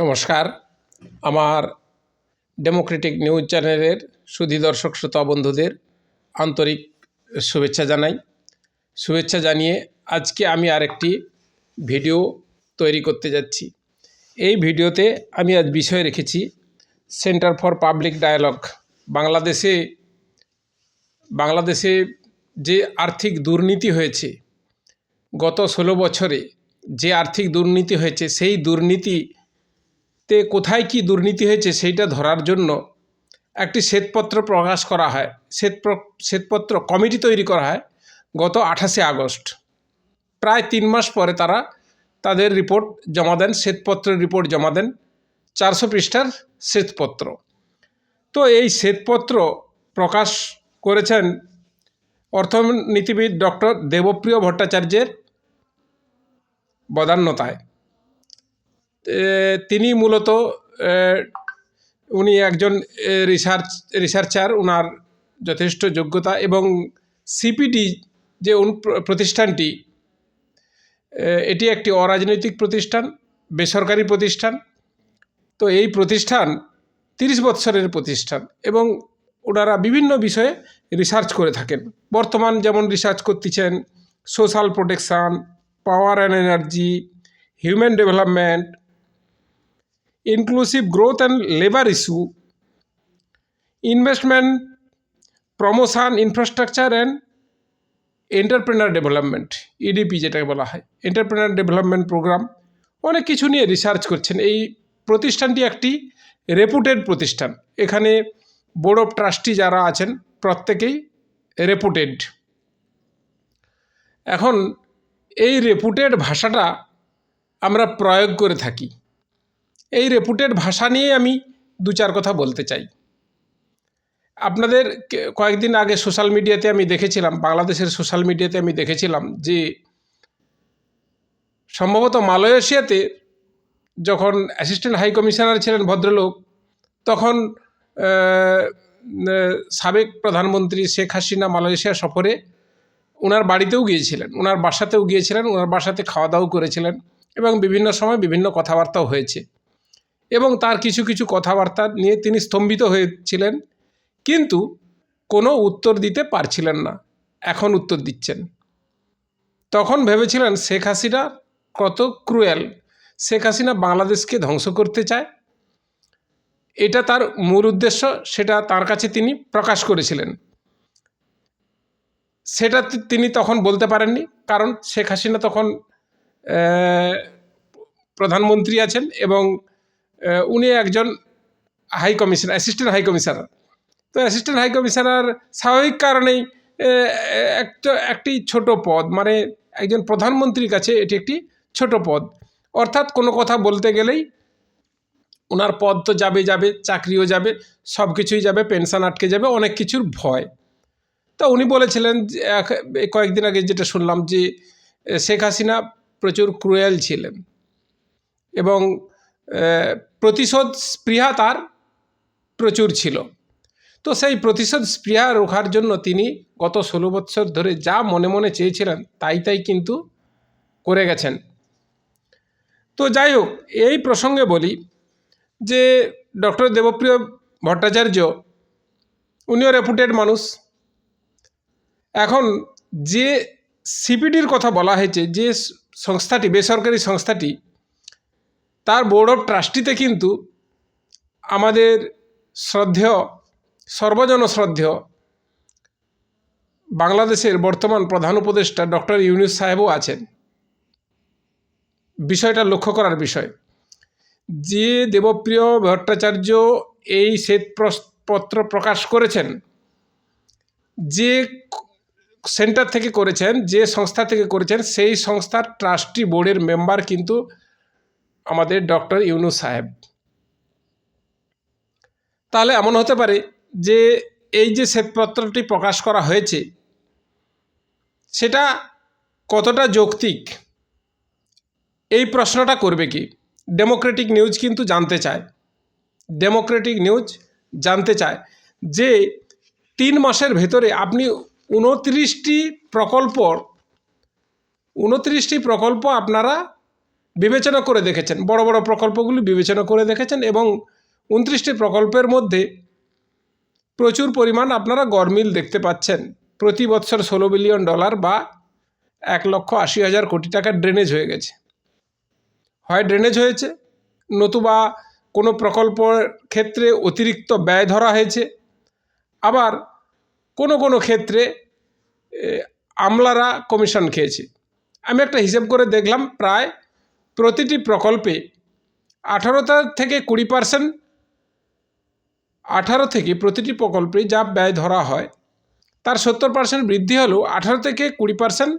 নমস্কার। আমার Democratic news চ্যানেলের সুধী দর্শক, শ্রোতা বন্ধুদের আন্তরিক শুভেচ্ছা জানাই। শুভেচ্ছা জানিয়ে আজকে আমি আরেকটি ভিডিও তৈরি করতে যাচ্ছি। এই ভিডিওতে আমি আজ বিষয় রেখেছি সেন্টার ফর পাবলিক ডায়ালগ বাংলাদেশে বাংলাদেশে যে আর্থিক দুর্নীতি হয়েছে, গত ষোলো বছরে যে আর্থিক দুর্নীতি হয়েছে, সেই দুর্নীতি তে কোথায় কি দুর্নীতি হয়েছে সেইটা ধরার জন্য একটি শ্বেতপত্র প্রকাশ করা হয়। শ্বেত শ্বেতপত্র কমিটি তৈরি করা হয় গত আঠাশে আগস্ট। প্রায় তিন মাস পরে তারা তাদের রিপোর্ট জমা দেন, শ্বেতপত্রের রিপোর্ট জমা দেন, চারশো পৃষ্ঠার শ্বেতপত্র। তো এই শ্বেতপত্র প্রকাশ করেছেন অর্থনীতিবিদ ডক্টর দেবপ্রিয় ভট্টাচার্যের বদান্যতায়। তিনি মূলত উনি একজন রিসার্চ রিসার্চার ওনার যথেষ্ট যোগ্যতা এবং সিপিডি যে প্রতিষ্ঠানটি এটি একটি অরাজনৈতিক প্রতিষ্ঠান, বেসরকারি প্রতিষ্ঠান। তো এই প্রতিষ্ঠান তিরিশ বৎসরের প্রতিষ্ঠান এবং ওনারা বিভিন্ন বিষয়ে রিসার্চ করে থাকেন। বর্তমান যেমন রিসার্চ করতেছেন social protection power and energy human development inclusive growth and labor issue, investment, promotion, infrastructure and entrepreneur development EDP যেটাকে বলা হয় এন্টারপ্রেনার ডেভেলপমেন্ট প্রোগ্রাম অনেক কিছু নিয়ে রিসার্চ করছেন। এই প্রতিষ্ঠানটি একটি রেপুটেড প্রতিষ্ঠান। এখানে বোর্ড অফ ট্রাস্টি যারা আছেন প্রত্যেকেই রেপুটেড এখন এই রেপুটেড ভাষাটা আমরা প্রয়োগ করে থাকি। এই রেপুটেড ভাষা নিয়ে আমি দু চার কথা বলতে চাই। আপনাদের কয়েকদিন আগে সোশ্যাল মিডিয়াতে আমি দেখেছিলাম, বাংলাদেশের সোশ্যাল মিডিয়াতে আমি দেখেছিলাম যে সম্ভবত মালয়েশিয়াতে যখন অ্যাসিস্ট্যান্ট হাই কমিশনার ছিলেন ভদ্রলোক, তখন সাবেক প্রধানমন্ত্রী শেখ হাসিনা মালয়েশিয়া সফরে ওনার বাড়িতেও গিয়েছিলেন ওনার বাসাতেও গিয়েছিলেন ওনার বাসাতে খাওয়া দাওয়া করেছিলেন এবং বিভিন্ন সময় বিভিন্ন কথাবার্তাও হয়েছে। এবং তার কিছু কিছু কথাবার্তা নিয়ে তিনি স্তম্ভিত হয়েছিলেন। কিন্তু কোনো উত্তর দিতে পারছিলেন না। এখন উত্তর দিচ্ছেন। তখন ভেবেছিলেন শেখ হাসিনা কত ক্রুয়েল। শেখ হাসিনা বাংলাদেশকে ধ্বংস করতে চায়। এটা তার মূল উদ্দেশ্য, সেটা তার কাছে তিনি প্রকাশ করেছিলেন। সেটা তিনি তখন বলতে পারেননি। কারণ শেখ হাসিনা তখন প্রধানমন্ত্রী আছেন এবং উনি একজন high commissioner assistant high commissioner তো অ্যাসিস্ট্যান্ট হাই কমিশনার স্বাভাবিক কারণেই একটা, একটি ছোট পদ মানে একজন প্রধানমন্ত্রীর কাছে এটি একটি ছোট পদ। অর্থাৎ কোনো কথা বলতে গেলেই ওনার পদ তো যাবে যাবে, চাকরিও যাবে সব কিছুই যাবে, পেনশন আটকে যাবে, অনেক কিছুর ভয়। তা উনি বলেছিলেন কয়েকদিন আগে যেটা শুনলাম যে শেখ হাসিনা প্রচুর ক্রুয়েল ছিলেন। এবং প্রতিশোধ স্পৃহা তার প্রচুর ছিল। তো সেই প্রতিশোধ স্পৃহা রোখার জন্য তিনি গত ষোলো বছর ধরে যা মনে মনে চেয়েছিলেন, তাই তাই কিন্তু করে গেছেন। তো যাই হোক, এই প্রসঙ্গে বলি যে ডক্টর দেবপ্রিয় ভট্টাচার্য, উনিও রেপুটেড মানুষ। এখন যে সিপিডির কথা বলা হয়েছে, যে সংস্থাটি, বেসরকারি সংস্থাটি তার বোর্ড অফ ট্রাস্টিতে কিন্তু আমাদের শ্রদ্ধেয় সর্বজন শ্রদ্ধেয় বাংলাদেশের বর্তমান প্রধান উপদেষ্টা ডক্টর ইউনুস সাহেবও আছেন। বিষয়টা লক্ষ্য করার বিষয়। যে দেবপ্রিয় ভট্টাচার্য এই শ্বেতপত্র প্রকাশ করেছেন, যে সেন্টার থেকে করেছেন, যে সংস্থা থেকে করেছেন, সেই সংস্থার ট্রাস্টি বোর্ডের মেম্বার কিন্তু আমাদের ডক্টর ইউনু সাহেব। তাহলে এমন হতে পারে যে এই যে শ্বেতপত্রটি প্রকাশ করা হয়েছে, সেটা কতটা যৌক্তিক? এই প্রশ্নটা করবে কি? ডেমোক্রেটিক নিউজ কিন্তু জানতে চায়। ডেমোক্রেটিক নিউজ জানতে চায় যে তিন মাসের ভেতরে আপনি উনত্রিশটি প্রকল্প উনত্রিশটি প্রকল্প আপনারা বিবেচনা করে দেখেছেন। বড় বড় প্রকল্পগুলি বিবেচনা করে দেখেছেন এবং উনত্রিশটি প্রকল্পের মধ্যে প্রচুর পরিমাণ আপনারা গরমিল দেখতে পাচ্ছেন। প্রতি বৎসর ষোলো বিলিয়ন ডলার বা এক লক্ষ আশি হাজার কোটি টাকা ড্রেনেজ হয়ে গেছে। হয় ড্রেনেজ হয়েছে, নতুবা কোনো প্রকল্পের ক্ষেত্রে অতিরিক্ত ব্যয় ধরা হয়েছে, আবার কোনো কোনো ক্ষেত্রে আমলারা কমিশন খেয়েছে। আমি একটা হিসেব করে দেখলাম, প্রায় প্রতিটি প্রকল্পে আঠারোটা থেকে কুড়ি পার্সেন্ট, আঠারো থেকে প্রতিটি প্রকল্পে যা ব্যয় ধরা হয়, তার সত্তর পার্সেন্ট বৃদ্ধি হলেও আঠারো থেকে কুড়ি পার্সেন্ট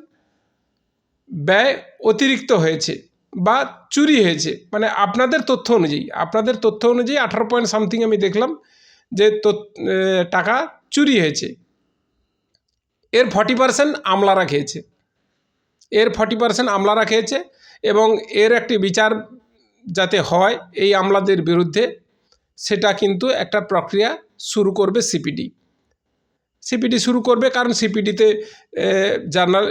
ব্যয় অতিরিক্ত হয়েছে বা চুরি হয়েছে। মানে আপনাদের তথ্য অনুযায়ী, আপনাদের তথ্য অনুযায়ী আঠারো পয়েন্ট সামথিং আমি দেখলাম যে টাকা চুরি হয়েছে। এর ফর্টি পার্সেন্ট আমলারা খেয়েছে। এর ফর্টি পার্সেন্ট আমলারা খেয়েছে। এবং এর একটি বিচার যাতে হয় এই আমলাদের বিরুদ্ধে, সেটা কিন্তু একটা প্রক্রিয়া শুরু করবে সিপিডি। সিপিডি শুরু করবে কারণ সিপিডিতে জার্নাল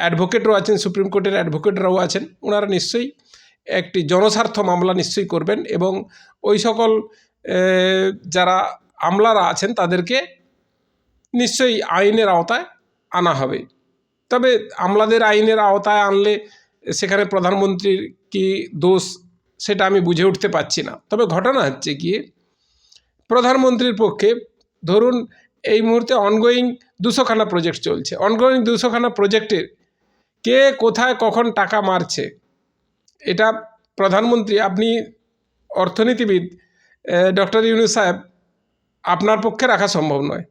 অ্যাডভোকেটও আছেন, সুপ্রিম কোর্টের অ্যাডভোকেটরাও আছেন, ওনারা নিশ্চয়ই একটি জনস্বার্থ মামলা নিশ্চয়ই করবেন এবং ওই সকল যারা আমলারা আছেন তাদেরকে নিশ্চয়ই আইনের আওতায় আনা হবে। তবে আমলাদের আইনের আওতায় আনলে সেখানে প্রধানমন্ত্রীর কি দোষ, সেটা আমি বুঝে উঠতে পারছি না। তবে ঘটনা হচ্ছে গিয়ে প্রধানমন্ত্রীর পক্ষে ধরুন এই মুহূর্তে অনগোয়িং দুশোখানা প্রজেক্ট চলছে। অনগোয়িং দুশোখানা প্রজেক্টের কে কোথায় কখন টাকা মারছে, এটা প্রধানমন্ত্রী, আপনি অর্থনীতিবিদ ডক্টর ইউনুস সাহেব, আপনার পক্ষে রাখা সম্ভব নয়,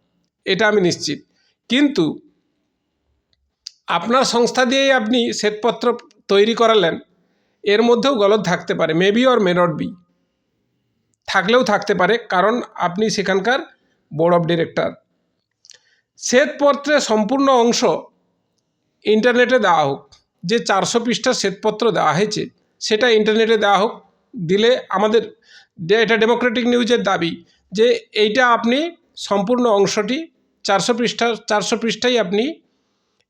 এটা আমি নিশ্চিত। কিন্তু আপনার সংস্থা দিয়েই আপনি শ্বেতপত্র তৈরি করালেন, এর মধ্যেও গলত থাকতে পারে maybe or may not be থাকলেও থাকতে পারে, কারণ আপনি সেখানকার বোর্ড অফ ডিরেক্টর শ্বেতপত্রের সম্পূর্ণ অংশ ইন্টারনেটে দেওয়া হোক, যে চারশো পৃষ্ঠার শ্বেতপত্র দেওয়া হয়েছে, সেটা ইন্টারনেটে দেওয়া হোক, দিলে আমাদের এটা ডেমোক্রেটিক নিউজের দাবি, যে এইটা আপনি সম্পূর্ণ অংশটি চারশো পৃষ্ঠা চারশো পৃষ্ঠাই আপনি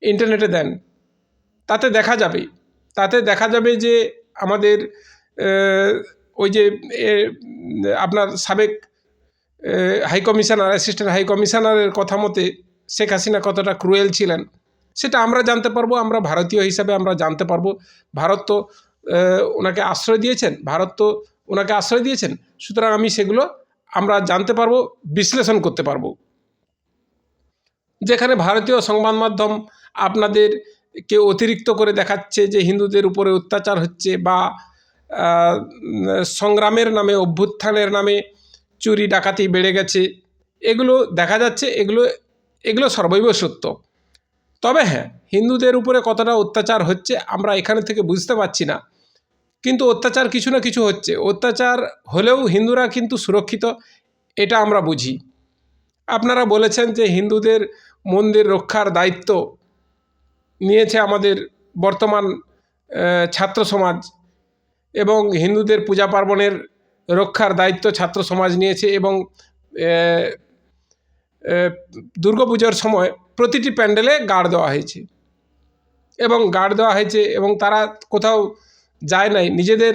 ইন্টারনেটে দেন। তাতে দেখা যাবে তাতে দেখা যাবে যে আমাদের ওই যে আপনার সাবেক হাই কমিশনার অ্যাসিস্ট্যান্ট হাই কমিশনারের কথা মতে শেখ হাসিনা কতটা ক্রুয়েল ছিলেন, সেটা আমরা জানতে পারব, আমরা ভারতীয় হিসাবে আমরা জানতে পারব। ভারত তো ওনাকে আশ্রয় দিয়েছেন, ভারত তো ওনাকে আশ্রয় দিয়েছেন, সুতরাং আমি সেগুলো আমরা জানতে পারব, বিশ্লেষণ করতে পারব। যেখানে ভারতীয় সংবাদ মাধ্যম আপনাদেরকে অতিরিক্ত করে দেখাচ্ছে যে হিন্দুদের উপরে অত্যাচার হচ্ছে বা সংগ্রামের নামে, অভ্যুত্থানের নামে চুরি, ডাকাতি বেড়ে গেছে। এগুলো দেখা যাচ্ছে, এগুলো এগুলো সর্বৈব সত্য। তবে হ্যাঁ হিন্দুদের উপরে কতটা অত্যাচার হচ্ছে আমরা এখানে থেকে বুঝতে পারছি না। কিন্তু অত্যাচার কিছু না কিছু হচ্ছে। অত্যাচার হলেও হিন্দুরা কিন্তু সুরক্ষিত, এটা আমরা বুঝি। আপনারা বলেছেন যে হিন্দুদের মন্দির রক্ষার দায়িত্ব নিয়েছে আমাদের বর্তমান ছাত্র সমাজ এবং হিন্দুদের পূজা পার্বণের রক্ষার দায়িত্ব ছাত্র সমাজ নিয়েছে এবং দুর্গাপুজোর সময় প্রতিটি প্যান্ডেলে গার্ড দেওয়া হয়েছে এবং গার্ড দেওয়া হয়েছে এবং তারা কোথাও যায় নাই। নিজেদের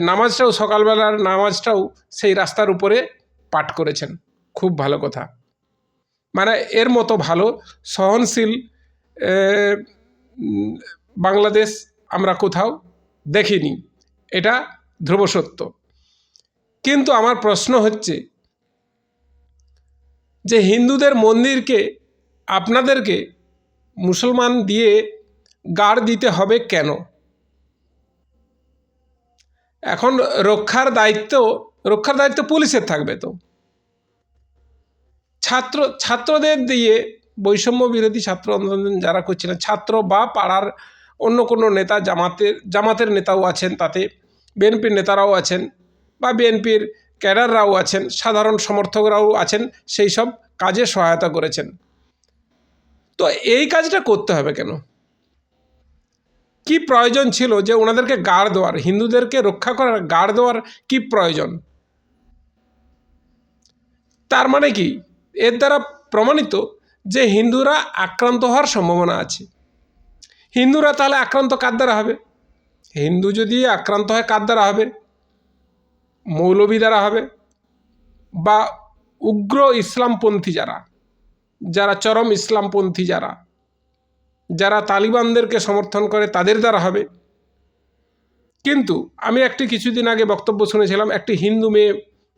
নামাজটাও সকালবেলার নামাজটাও সেই রাস্তার উপরে পাঠ করেছেন। খুব ভালো কথা। মানে এর মতো ভালো, সহনশীল বাংলাদেশ আমরা কোথাও দেখিনি। এটা ধ্রুব সত্য। কিন্তু আমার প্রশ্ন হচ্ছে যে হিন্দুদের মন্দিরকে আপনাদেরকে মুসলমান দিয়ে গাড় দিতে হবে কেন? এখন রক্ষার দায়িত্ব রক্ষার দায়িত্ব পুলিশের থাকবে তো। ছাত্র, ছাত্রদের দিয়ে বৈষম্য বিরোধী ছাত্র আন্দোলন যারা করছিলেন, ছাত্র বা পাড়ার অন্য কোনো নেতা জামাতের জামাতের নেতাও আছেন তাতে, বিএনপির নেতারাও আছেন বা বিএনপির ক্যাডাররাও আছেন, সাধারণ সমর্থকরাও আছেন, সেই সব কাজে সহায়তা করেছেন। তো এই কাজটা করতে হবে কেন? কি প্রয়োজন ছিল যে ওনাদেরকে গাড় দেওয়ার, হিন্দুদেরকে রক্ষা করার, গাড় দেওয়ার কি প্রয়োজন? তার মানে কি? এর দ্বারা প্রমাণিত যে হিন্দুরা আক্রান্ত হওয়ার সম্ভাবনা আছে। হিন্দুরা তাহলে আক্রান্ত কার দ্বারা হবে? হিন্দু যদি আক্রান্ত হয় কার দ্বারা হবে? মৌলবী দ্বারা হবে বা উগ্র ইসলামপন্থী যারা যারা চরম ইসলামপন্থী যারা যারা তালিবানদেরকে সমর্থন করে তাদের দ্বারা হবে। কিন্তু আমি একটি কিছুদিন আগে বক্তব্য শুনেছিলাম, একটি হিন্দু মেয়ে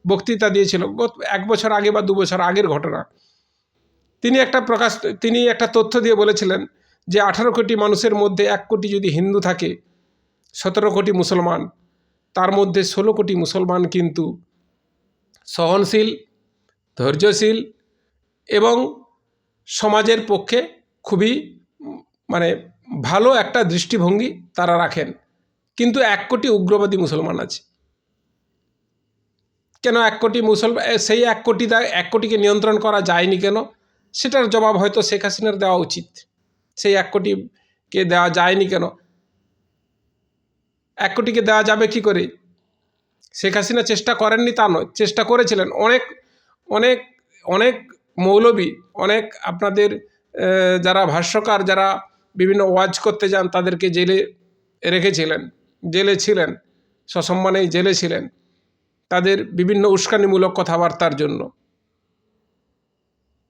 বক্তৃতা দিয়েছিল এক বছর আগে বা দু বছর আগের ঘটনা। তিনি একটা প্রকাশ, তিনি একটা তথ্য দিয়ে বলেছিলেন যে আঠারো কোটি মানুষের মধ্যে এক কোটি যদি হিন্দু থাকে, সতেরো কোটি মুসলমান, তার মধ্যে ষোলো কোটি মুসলমান কিন্তু সহনশীল, ধৈর্যশীল এবং সমাজের পক্ষে খুবই মানে ভালো একটা দৃষ্টিভঙ্গি তারা রাখেন। কিন্তু এক কোটি উগ্রবাদী মুসলমান আছে। কেন এক কোটি মুসলমান, সেই এক কোটি এক কোটিকে নিয়ন্ত্রণ করা যায়নি কেন? সেটার জবাব হয়তো শেখ হাসিনার দেওয়া উচিত। সেই এক কোটিকে দেওয়া যায়নি কেন? এক কোটিকে দেওয়া যাবে কি করে? শেখ হাসিনা চেষ্টা করেননি তা নয়, চেষ্টা করেছিলেন। অনেক অনেক অনেক মৌলবী, অনেক আপনাদের যারা ভাষ্যকার, যারা বিভিন্ন ওয়াজ করতে যান, তাদেরকে জেলে রেখেছিলেন, জেলে ছিলেন, সসম্মানেই জেলে ছিলেন। তাদের বিভিন্ন উস্কানিমূলক কথাবার্তার জন্য।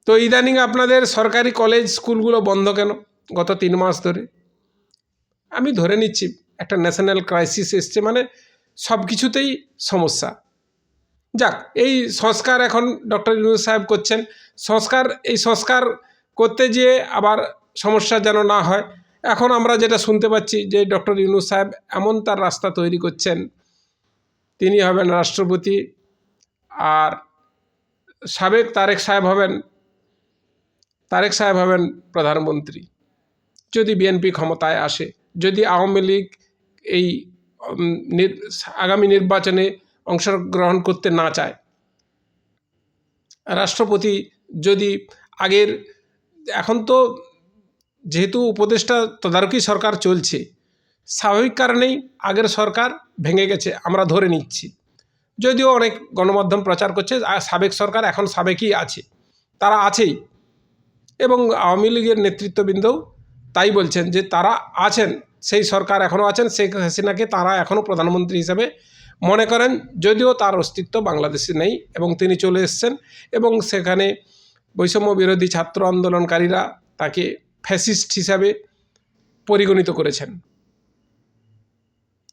তো ইদানিং আপনাদের সরকারি কলেজ স্কুলগুলো বন্ধ কেন? গত তিন মাস ধরে। আমি ধরে নিচ্ছি, একটা ন্যাশনাল ক্রাইসিস এসছে মানে সব কিছুতেই সমস্যা। যাক, এই সংস্কার এখন ডক্টর ইউনুস সাহেব করছেন। সংস্কার, এই সংস্কার করতে গিয়ে আবার সমস্যা যেন না হয়। এখন আমরা যেটা শুনতে পাচ্ছি যে ডক্টর ইউনুস সাহেব এমন তার রাস্তা তৈরি করছেন। তিনি হবেন রাষ্ট্রপতি আর সাবেক তারেক সাহেব হবেন তারেক সাহেব হবেন প্রধানমন্ত্রী। যদি বিএনপি ক্ষমতায় আসে, যদি আওয়ামী লীগ এই আগামী নির্বাচনে অংশগ্রহণ করতে না চায়। রাষ্ট্রপতি যদি আগের, এখন তো যেহেতু উপদেষ্টা তদারকি সরকার চলছে, স্বাভাবিক কারণেই আগের সরকার ভেঙে গেছে, আমরা ধরে নিচ্ছি। যদিও অনেক গণমাধ্যম প্রচার করছে সাবেক সরকার এখন সাবেকই আছে, তারা আছেই। এবং আওয়ামী লীগের নেতৃত্ববৃন্দও তাই বলছেন যে তারা আছেন, সেই সরকার এখনও আছেন, শেখ হাসিনাকে তারা এখনও প্রধানমন্ত্রী হিসাবে মনে করেন, যদিও তার অস্তিত্ব বাংলাদেশে নেই এবং তিনি চলে এসছেন এবং সেখানে বৈষম্য বিরোধী ছাত্র আন্দোলনকারীরা তাকে ফ্যাসিস্ট হিসাবে পরিগণিত করেছেন।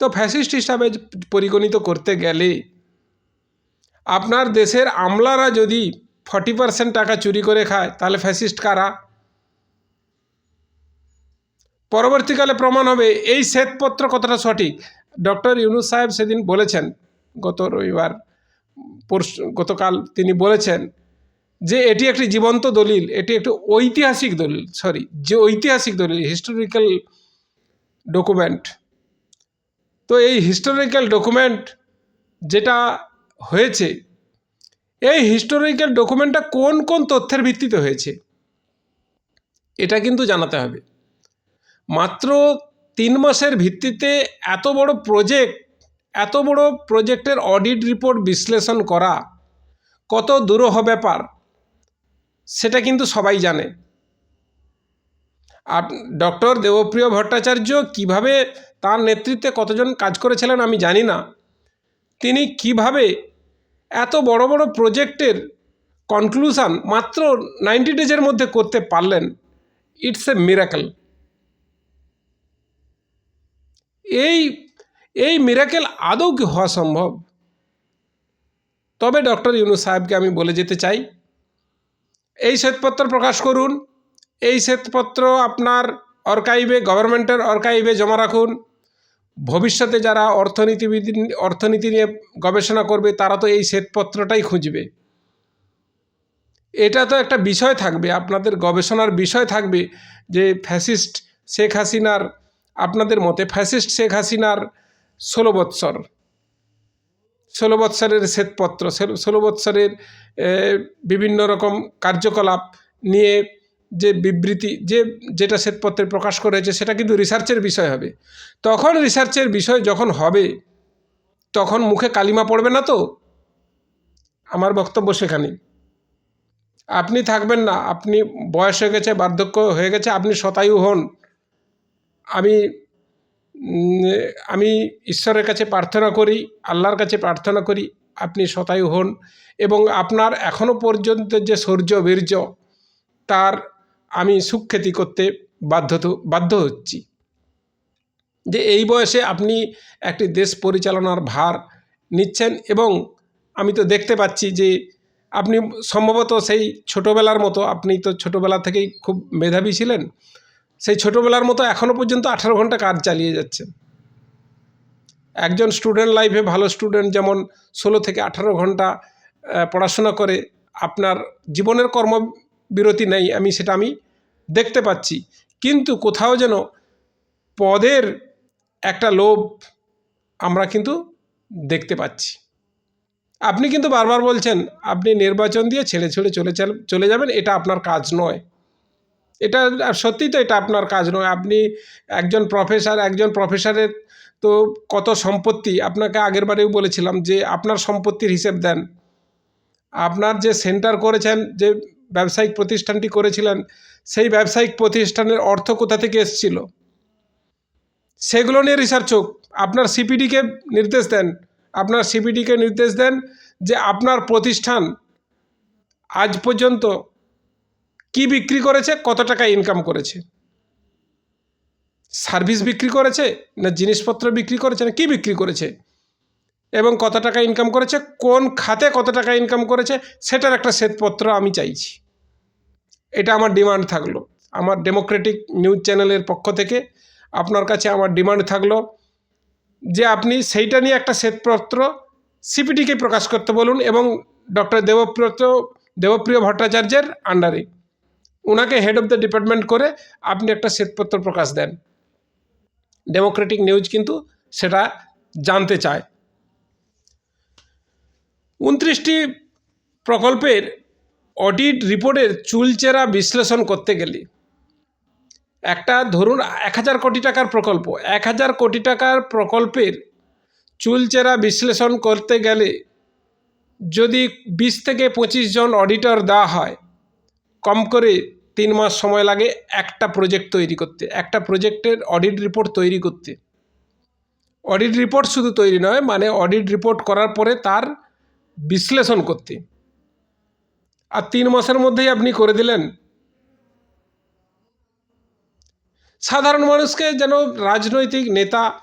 তো ফ্যাসিস্ট হিসাবে পরিগণিত করতে গেলে আপনার দেশের আমলারা যদি ফর্টি পার্সেন্ট টাকা চুরি করে খায়, তাহলে ফ্যাসিস্ট কারা? পরবর্তীকালে প্রমাণ হবে, এই শ্বেতপত্র কতটা সঠিক? ডক্টর ইউনুস সাহেব সেদিন বলেছেন, গত রবিবার, পরশু, গতকাল তিনি বলেছেন যে এটি একটি জীবন্ত দলিল, এটি একটি ঐতিহাসিক দলিল সরি যে ঐতিহাসিক দলিল হিস্টোরিক্যাল ডকুমেন্ট তো এই হিস্টোরিক্যাল ডকুমেন্ট যেটা হয়েছে এই হিস্টোরিক্যাল ডকুমেন্টটা কোন কোন তথ্যের ভিত্তিতে হয়েছে? এটা কিন্তু জানাতে হবে। মাত্র তিন মাসের ভিত্তিতে এত বড় প্রজেক্ট এত বড় প্রজেক্টের অডিট রিপোর্ট বিশ্লেষণ করা কত দুরূহ ব্যাপার, সেটা কিন্তু সবাই জানে। আর ডক্টর দেবপ্রিয় ভট্টাচার্য কীভাবে তার নেতৃত্বে কতজন কাজ করেছিলেন আমি জানি না। তিনি কীভাবে এত বড় বড় প্রজেক্টের কনক্লুশন মাত্র নাইনটি ডেজের মধ্যে করতে পারলেন। ইটস এ মিরাকেল এই এই মিরাকেল আদৌ কি হওয়া সম্ভব? তবে ডক্টর ইউনুস সাহেবকে আমি বলে যেতে চাই, এই শ্বেতপত্র প্রকাশ করুন, এই শ্বেতপত্র আপনার অর্কাইভে গভর্নমেন্টের অর্কাইভে জমা রাখুন। ভবিষ্যতে যারা অর্থনীতিবিদ, অর্থনীতি নিয়ে গবেষণা করবে, তারা তো এই শ্বেতপত্রটাই খুঁজবে। এটা তো একটা বিষয় থাকবে, আপনাদের গবেষণার বিষয় থাকবে যে ফ্যাসিস্ট শেখ হাসিনার, আপনাদের মতে ফ্যাসিস্ট শেখ হাসিনার ষোলো বৎসর, ষোলো বৎসরের শ্বেতপত্র, ষোলো- বৎসরের বিভিন্ন রকম কার্যকলাপ নিয়ে যে বিবৃতি, যে যেটা শ্বেতপত্রে প্রকাশ করেছে, সেটা কিন্তু রিসার্চের বিষয় হবে। তখন রিসার্চের বিষয় যখন হবে, তখন মুখে কালিমা পড়বে না তো? আমার বক্তব্য সেখানেই। আপনি থাকবেন না, আপনি বয়স হয়ে গেছে, বার্ধক্য হয়ে গেছে, আপনি শতায়ু হন। আমি আমি ঈশ্বরের কাছে প্রার্থনা করি, আল্লাহর কাছে প্রার্থনা করি, আপনি শতায়ু হন এবং আপনার এখনও পর্যন্ত যে শৌর্য বীর্য, তার আমি সুখ্যাতি করতে বাধ্য বাধ্য হচ্ছি। যে এই বয়সে আপনি একটি দেশ পরিচালনার ভার নিচ্ছেন এবং আমি তো দেখতে পাচ্ছি যে আপনি সম্ভবত সেই ছোটোবেলার মতো, আপনি তো ছোটোবেলা থেকেই খুব মেধাবী ছিলেন, সেই ছোটোবেলার মতো এখনও পর্যন্ত আঠারো ঘণ্টা কাজ চালিয়ে যাচ্ছেন। একজন স্টুডেন্ট লাইফে ভালো স্টুডেন্ট যেমন ষোলো থেকে আঠারো ঘণ্টা পড়াশোনা করে, আপনার জীবনের কর্মবিরতি নেই, আমি সেটা আমি দেখতে পাচ্ছি। কিন্তু কোথাও যেন পদের একটা লোভ আমরা কিন্তু দেখতে পাচ্ছি। আপনি কিন্তু বারবার বলছেন, আপনি নির্বাচন দিয়ে ছেড়ে ছেড়ে চলে চলে যাবেন, এটা আপনার কাজ নয়। এটা সত্যিই তো এটা আপনার কাজ নয়। আপনি একজন প্রফেসর একজন প্রফেসরের তো কত সম্পত্তি, আপনাকে আগের বারেও বলেছিলাম যে আপনার সম্পত্তির হিসেব দেন। আপনার যে সেন্টার করেছেন, যে ব্যবসায়িক প্রতিষ্ঠানটি করেছিলেন, সেই ব্যবসায়িক প্রতিষ্ঠানের অর্থ কোথা থেকে এসেছিল? সেগুলো নিয়ে রিসার্চ হোক। আপনার সিপিডিকে নির্দেশ দেন। আপনার সিপিডিকে নির্দেশ দেন যে আপনার প্রতিষ্ঠান আজ পর্যন্ত কি বিক্রি করেছে, কত টাকা ইনকাম করেছে? সার্ভিস বিক্রি করেছে না জিনিসপত্র বিক্রি করেছে না কি বিক্রি করেছে? এবং কত টাকা ইনকাম করেছে, কোন খাতে কত টাকা ইনকাম করেছে, সেটার একটা শ্বেতপত্র আমি চাইছি। এটা আমার ডিমান্ড থাকল। আমার ডেমোক্রেটিক নিউজ চ্যানেলের পক্ষ থেকে আপনার কাছে আমার ডিমান্ড থাকল যে আপনি সেইটা নিয়ে একটা শ্বেতপত্র সিপিটিকে প্রকাশ করতে বলুন এবং ডক্টর দেবব্রত, দেবপ্রিয় ভট্টাচার্যের আন্ডারে ওনাকে হেড অফ দ্য ডিপার্টমেন্ট করে আপনি একটা শ্বেতপত্র প্রকাশ দেন। ডেমোক্রেটিক নিউজ কিন্তু সেটা জানতে চায়। উনত্রিশটি প্রকল্পের অডিট রিপোর্টের চুলচেরা বিশ্লেষণ করতে গেলে। একটা ধরুন এক হাজার কোটি টাকার প্রকল্প। এক হাজার কোটি টাকার প্রকল্পের চুলচেরা বিশ্লেষণ করতে গেলে যদি বিশ থেকে পঁচিশ জন অডিটর দেওয়া হয়, কম করে তিন মাস সময় লাগে একটা প্রজেক্ট তৈরি করতে, একটা প্রজেক্টের অডিট রিপোর্ট তৈরি করতে। অডিট রিপোর্ট শুধু তৈরি নয় মানে অডিট রিপোর্ট করার পরে তার বিশ্লেষণ করতে। আর তিন মাসের মধ্যেই আপনি করে দিলেন। সাধারণ মানুষকে যেন রাজনৈতিক নেতা,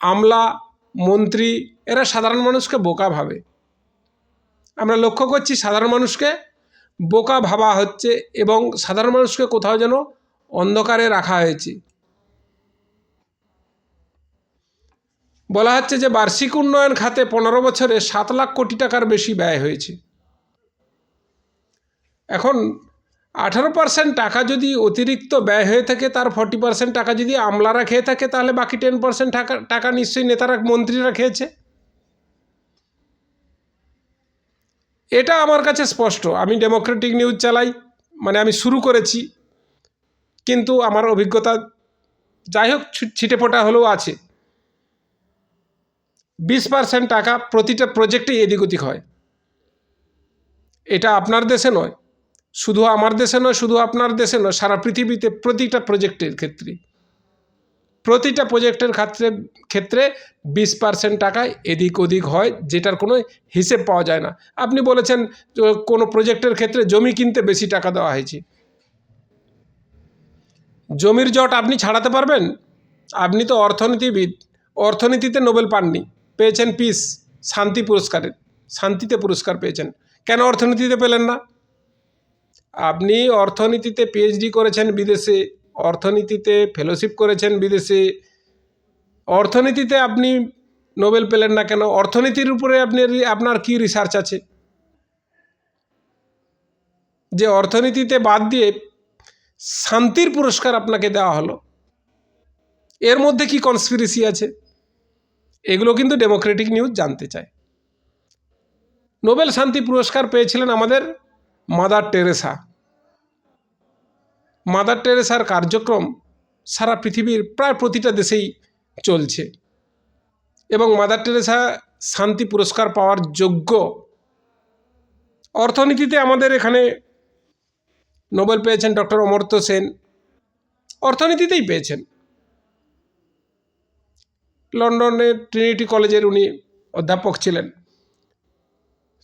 আমলা, মন্ত্রী, এরা সাধারণ মানুষকে বোকা ভাবে। আমরা লক্ষ্য করছি সাধারণ মানুষকে বোকা ভাবা হচ্ছে এবং সাধারণ মানুষকে কোথাও যেন অন্ধকারে রাখা হয়েছে। বলা হচ্ছে যে বার্ষিক উন্নয়ন খাতে পনেরো বছরে সাত লাখ কোটি টাকার বেশি ব্যয় হয়েছে। এখন আঠারো পার্সেন্ট টাকা যদি অতিরিক্ত ব্যয় হয়ে থাকে, তার ফর্টি পার্সেন্ট টাকা যদি আমলারা খেয়ে থাকে, তাহলে বাকি টেন পার্সেন্ট টাকা টাকা নিশ্চয়ই নেতারা, মন্ত্রীরা খেয়েছে। এটা আমার কাছে স্পষ্ট। আমি ডেমোক্রেটিক নিউজ চালাই মানে আমি শুরু করেছি, কিন্তু আমার অভিজ্ঞতা যাই হোক ছিটেফোঁটা হলেও আছে। বিশ পার্সেন্ট টাকা প্রতিটা প্রজেক্টেই এদিক ওদিক হয়। এটা আপনার দেশে নয়, শুধু আমার দেশে নয়, শুধু আপনার দেশে নয়, সারা পৃথিবীতে প্রতিটা প্রজেক্টের ক্ষেত্রে। প্রতিটা প্রজেক্টের ক্ষেত্রে ক্ষেত্রে বিশ পার্সেন্ট টাকায় এদিক ওদিক হয়, যেটার কোনো হিসেব পাওয়া যায় না। আপনি বলেছেন কোনো প্রজেক্টের ক্ষেত্রে জমি কিনতে বেশি টাকা দেওয়া হয়েছে। জমির জট আপনি ছাড়াতে পারবেন? আপনি তো অর্থনীতিবিদ, অর্থনীতিতে নোবেল পাননি। পেয়েছেন পিস শান্তি পুরস্কারের, শান্তিতে পুরস্কার পেয়েছেন। কেন অর্থনীতিতে পেলেন না? আপনি অর্থনীতিতে পিএইচডি করেছেন বিদেশে, অর্থনীতিতে ফেলোশিপ করেছেন বিদেশে, অর্থনীতিতে আপনি নোবেল পেলেন না কেন? অর্থনীতির উপরে আপনি, আপনার কি রিসার্চ আছে? যে অর্থনীতিতে বাদ দিয়ে শান্তির পুরস্কার আপনাকে দেওয়া হলো, এর মধ্যে কি কনস্পিরেসি আছে? এগুলো কিন্তু ডেমোক্রেটিক নিউজ জানতে চায়। নোবেল শান্তি পুরস্কার পেয়েছিলেন আমাদের মাদার টেরেসা মাদার টেরেসার কার্যক্রম সারা পৃথিবীর প্রায় প্রতিটা দেশেই চলছে। এবং মাদার টেরেসা শান্তি পুরস্কার পাওয়ার যোগ্য। অর্থনীতিতে আমাদের এখানে নোবেল পেয়েছেন ডক্টর অমর্ত্য সেন। অর্থনীতিতেই পেয়েছেন। লন্ডনের ট্রিনিটি কলেজের উনি অধ্যাপক ছিলেন।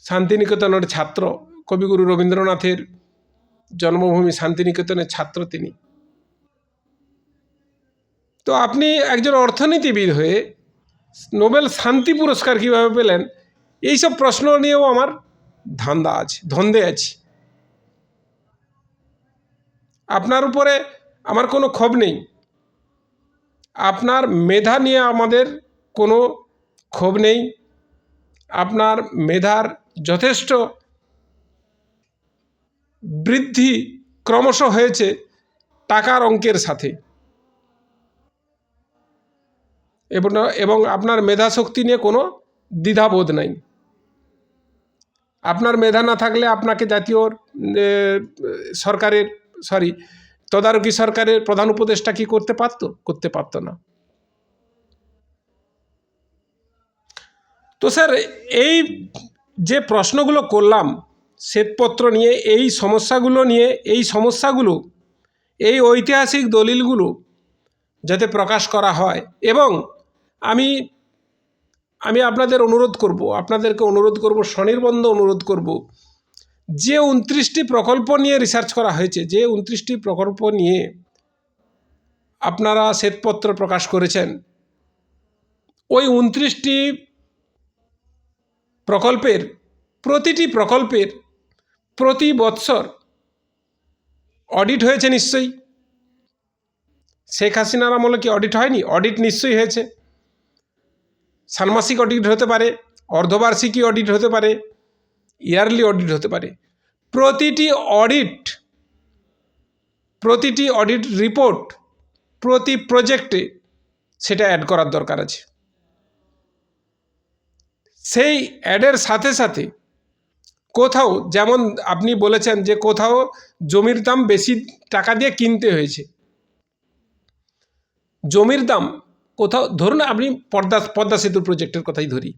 শান্তিনিকেতনের ছাত্র কবিগুরু রবীন্দ্রনাথের জন্মভূমি শান্তিনিকেতনের ছাত্র তিনি। তো আপনি একজন অর্থনীতিবিদ হয়ে নোবেল শান্তি পুরস্কার কীভাবে পেলেন, এইসব প্রশ্ন নিয়েও আমার ধান্দা আছে, ধন্দে আছে। আপনার উপরে আমার কোনো ক্ষোভ নেই। আপনার মেধা নিয়ে আমাদের কোনো ক্ষোভ নেই। আপনার মেধার যথেষ্ট বৃদ্ধি ক্রমশ হয়েছে টাকার অঙ্কের সাথে। এবং আপনার মেধা শক্তি নিয়ে কোনো দ্বিধাবোধ নাই। আপনার মেধা না থাকলে আপনাকে জাতীয় সরকারের সরি তদারকি সরকারের প্রধান উপদেষ্টা কি করতে পারতো? করতে পারতো না। তো স্যার, এই যে প্রশ্নগুলো করলাম, শ্বেতপত্র নিয়ে, এই সমস্যাগুলো নিয়ে, এই সমস্যাগুলো, এই ঐতিহাসিক দলিলগুলো যাতে প্রকাশ করা হয় এবং আমি আমি আপনাদের অনুরোধ করব, আপনাদেরকে অনুরোধ করব, স্বনির্বন্ধ অনুরোধ করব যে উনত্রিশটি প্রকল্প নিয়ে রিসার্চ করা হয়েছে, যে উনত্রিশটি প্রকল্প নিয়ে আপনারা শ্বেতপত্র প্রকাশ করেছেন, ওই উনত্রিশটি প্রকল্পের, প্রতিটি প্রকল্পের প্রতি বৎসর অডিট হয়েছে নিশ্চয়ই। শেখ হাসিনার আমলে কি অডিট হয়নি? অডিট নিশ্চয়ই হয়েছে। ষান্মাসিক অডিট হতে পারে, অর্ধবার্ষিকী অডিট হতে পারে। ইয়ারলি অডিট হতে পারে। প্রতিটি অডিট প্রতিটি অডিট রিপোর্ট, প্রতি প্রজেক্টে সেটা অ্যাড করার দরকার আছে। সেই অ্যাডের সাথে সাথে কোথাও, যেমন আপনি বলেছেন যে কোথাও জমির দাম বেশি টাকা দিয়ে কিনতে হয়েছে। জমির দাম কোথাও, ধরুন আপনি পদ্মা পদ্মা সেতুর প্রজেক্টের কথাই ধরি।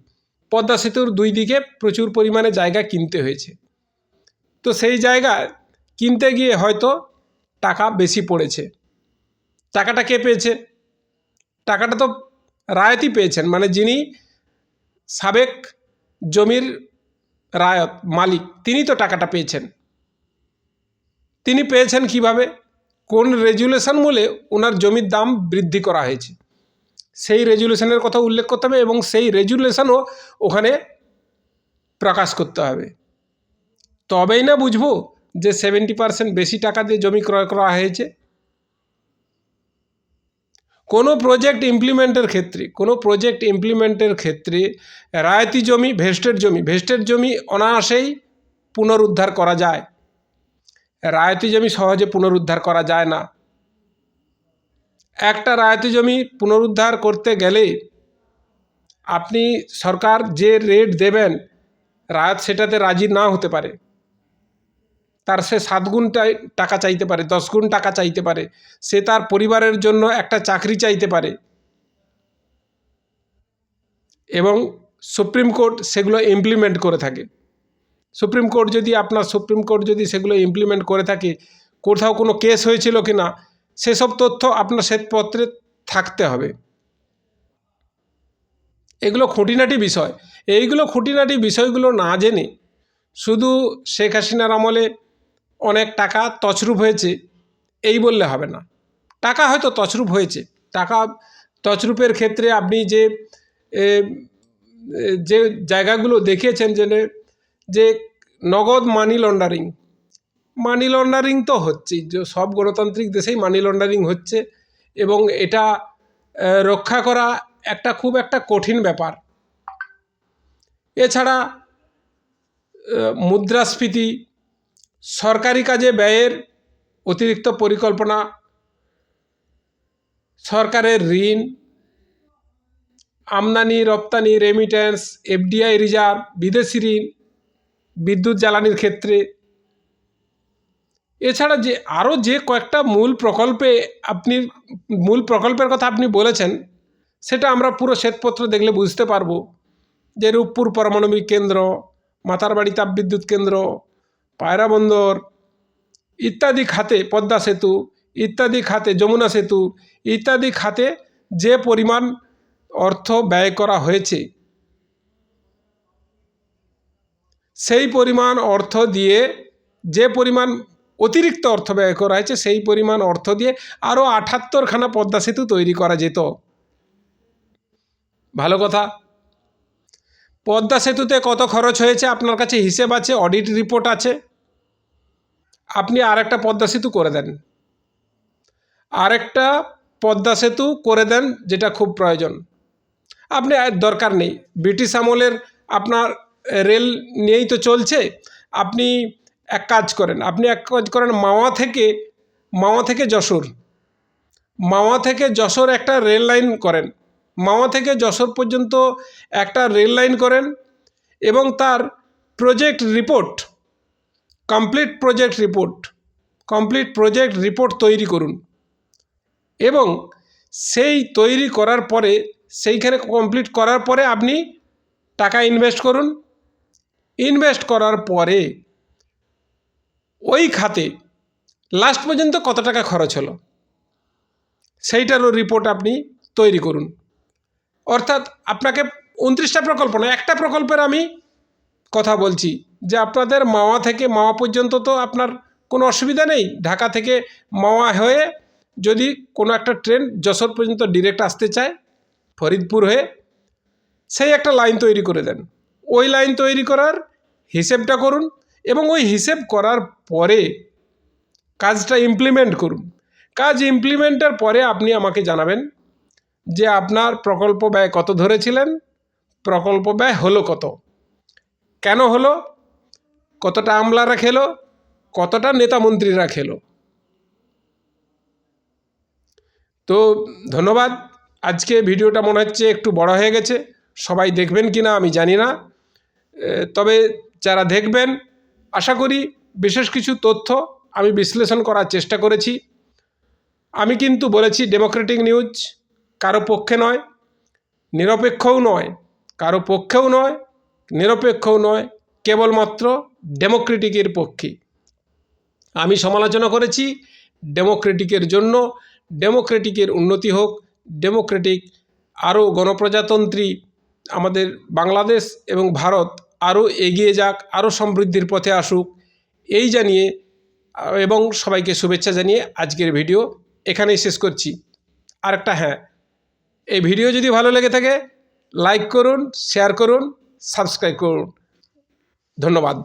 পদ্মা সেতুর দুই দিকে প্রচুর পরিমাণে জায়গা কিনতে হয়েছে। তো সেই জায়গা কিনতে গিয়ে হয়তো টাকা বেশি পড়েছে। টাকাটা কে পেয়েছে? টাকাটা তো রায়তই পেয়েছেন মানে যিনি সাবেক জমির রায়ত, মালিক, তিনি তো টাকাটা পেয়েছেন। তিনি পেয়েছেন কীভাবে? কোন রেজুলেশন মূলে ওনার জমির দাম বৃদ্ধি করা হয়েছে। সেই রেজুলেশনের কথা উল্লেখ করতে হবে এবং সেই রেজুলেশনও ওখানে প্রকাশ করতে হবে। তবেই না বুঝব যে সেভেন্টি পার্সেন্ট বেশি টাকা দিয়ে জমি ক্রয় করা হয়েছে। কোনো প্রজেক্ট ইমপ্লিমেন্টের ক্ষেত্রে, কোনো প্রজেক্ট ইমপ্লিমেন্টের ক্ষেত্রে রায়তি জমি ভেস্টেড জমি ভেস্টেড জমি অনায়াসেই পুনরুদ্ধার করা যায়। রায়তি জমি সহজে পুনরুদ্ধার করা যায় না। একটা রায়তি জমি পুনরুদ্ধার করতে গেলে আপনি সরকার যে রেট দেবেন, রায়ত সেটাতে রাজি না হতে পারে। তার সে সাত গুণ টাকা চাইতে পারে, দশ গুণ টাকা চাইতে পারে। সে তার পরিবারের জন্য একটা চাকরি চাইতে পারে। এবং সুপ্রিম কোর্ট সেগুলো ইমপ্লিমেন্ট করে থাকে। সুপ্রিম কোর্ট যদি, আপনার সুপ্রিম কোর্ট যদি সেগুলো ইমপ্লিমেন্ট করে থাকে, কোথাও কোনো কেস হয়েছিল কি না সেসব তথ্য আপনার শ্বেতপত্রে থাকতে হবে। এগুলো খুঁটিনাটি বিষয়। এইগুলো খুঁটিনাটি বিষয়গুলো না জেনে শুধু শেখ হাসিনার আমলে অনেক টাকা তছরূপ হয়েছে, এই বললে হবে না। টাকা হয়তো তছরূপ হয়েছে। টাকা তছরূপের ক্ষেত্রে আপনি যে যে জায়গাগুলো দেখিয়েছেন যে যে নগদ মানি লন্ডারিং মানি লন্ডারিং তো হচ্ছেই সব গণতান্ত্রিক দেশেই মানি লন্ডারিং হচ্ছে এবং এটা রক্ষা করা একটা খুব একটা কঠিন ব্যাপার। এছাড়া মুদ্রাস্ফীতি, সরকারি কাজে ব্যয়ের অতিরিক্ত পরিকল্পনা, সরকারের ঋণ, আমদানি, রপ্তানি রেমিটেন্স এফডিআই রিজার্ভ বিদেশি ঋণ, বিদ্যুৎ জ্বালানির ক্ষেত্রে এছাড়া যে আরও যে কয়েকটা মূল প্রকল্পে আপনি, মূল প্রকল্পের কথা আপনি বলেছেন, সেটা আমরা পুরো শ্বেতপত্র দেখলে বুঝতে পারব। যে রূপপুর পারমাণবিক কেন্দ্র, মাতারবাড়ি তাপবিদ্যুৎ কেন্দ্র, পায়রা বন্দর, ইত্যাদি খাতে পদ্মা সেতু, ইত্যাদি খাতে যমুনা সেতু, ইত্যাদি খাতে যে পরিমাণ অর্থ ব্যয় করা হয়েছে, সেই পরিমাণ অর্থ দিয়ে যে পরিমাণ অতিরিক্ত অর্থ ব্যয় করা হয়েছে, সেই পরিমাণ অর্থ দিয়ে আরও আঠাত্তরখানা পদ্মা সেতু তৈরি করা যেত। ভালো কথা। পদ্মা সেতুতে কত খরচ হয়েছে আপনার কাছে হিসেব আছে অডিট রিপোর্ট আছে? আপনি আরেকটা পদ্মা সেতু করে দেন। আরেকটা পদ্মা সেতু করে দেন যেটা খুব প্রয়োজন। আপনি আর দরকার নেই। ব্রিটিশ আমলের আপনার রেল নিয়েই তো চলছে। আপনি এক কাজ করেন, আপনি এক কাজ করেন, মাওয়া থেকে মাওয়া থেকে যশোর। মাওয়া থেকে যশোর একটা রেল লাইন করেন। মাওয়া থেকে যশোর পর্যন্ত একটা রেল লাইন করেন এবং তার project report, complete project report, complete project report তৈরি করুন। এবং সেই তৈরি করার পরে, সেইখানে কমপ্লিট করার পরে আপনি টাকা ইনভেস্ট করুন। ইনভেস্ট করার পরে ওই খাতে লাস্ট পর্যন্ত কত টাকা খরচ হলো? সেইটারও রিপোর্ট আপনি তৈরি করুন। অর্থাৎ আপনাকে উনত্রিশটা প্রকল্প না, একটা প্রকল্পের আমি কথা বলছি যে আপনাদের মাওয়া থেকে মাওয়া পর্যন্ত তো আপনার কোনো অসুবিধা নেই। ঢাকা থেকে মাওয়া হয়ে যদি কোনো একটা ট্রেন যশোর পর্যন্ত ডিরেক্ট আসতে চায়, ফরিদপুর হয়ে সেই একটা লাইন তৈরি করে দেন। ওই লাইন তৈরি করার হিসেবটা করুন এবং ওই হিসেব করার পরে কাজটা ইমপ্লিমেন্ট করুন। কাজ ইমপ্লিমেন্টের পরে আপনি আমাকে জানাবেন যে আপনার প্রকল্প ব্যয় কত ধরেছিলেন, প্রকল্প ব্যয় হলো কত। কেন হলো? কতটা আমলারা খেলো? কতটা নেতা মন্ত্রীরা খেলো? তো ধন্যবাদ। আজকে ভিডিওটা মনে হচ্ছে একটু বড় হয়ে গেছে। সবাই দেখবেন কি না আমি জানি না। তবে যারা দেখবেন আশা করি বিশেষ কিছু তথ্য আমি বিশ্লেষণ করার চেষ্টা করেছি। আমি কিন্তু বলেছি ডেমোক্রেটিক নিউজ কারও পক্ষে নয়, নিরপেক্ষও নয়, কারও পক্ষেও নয়, নিরপেক্ষও নয়, কেবলমাত্র ডেমোক্রেটিকের পক্ষে। আমি সমালোচনা করেছি ডেমোক্রেটিকের জন্য ডেমোক্রেটিকের উন্নতি হোক ডেমোক্রেটিক আরও গণপ্রজাতন্ত্রী আমাদের বাংলাদেশ এবং ভারত আরও এগিয়ে যাক, আরও সমৃদ্ধির পথে আসুক। এই জানিয়ে, এবং সবাইকে শুভেচ্ছা জানিয়ে আজকের ভিডিও এখানেই শেষ করছি। আরেকটা হ্যাঁ এই ভিডিও যদি ভালো লেগে থাকে, লাইক করুন, শেয়ার করুন, সাবস্ক্রাইব করুন। ধন্যবাদ।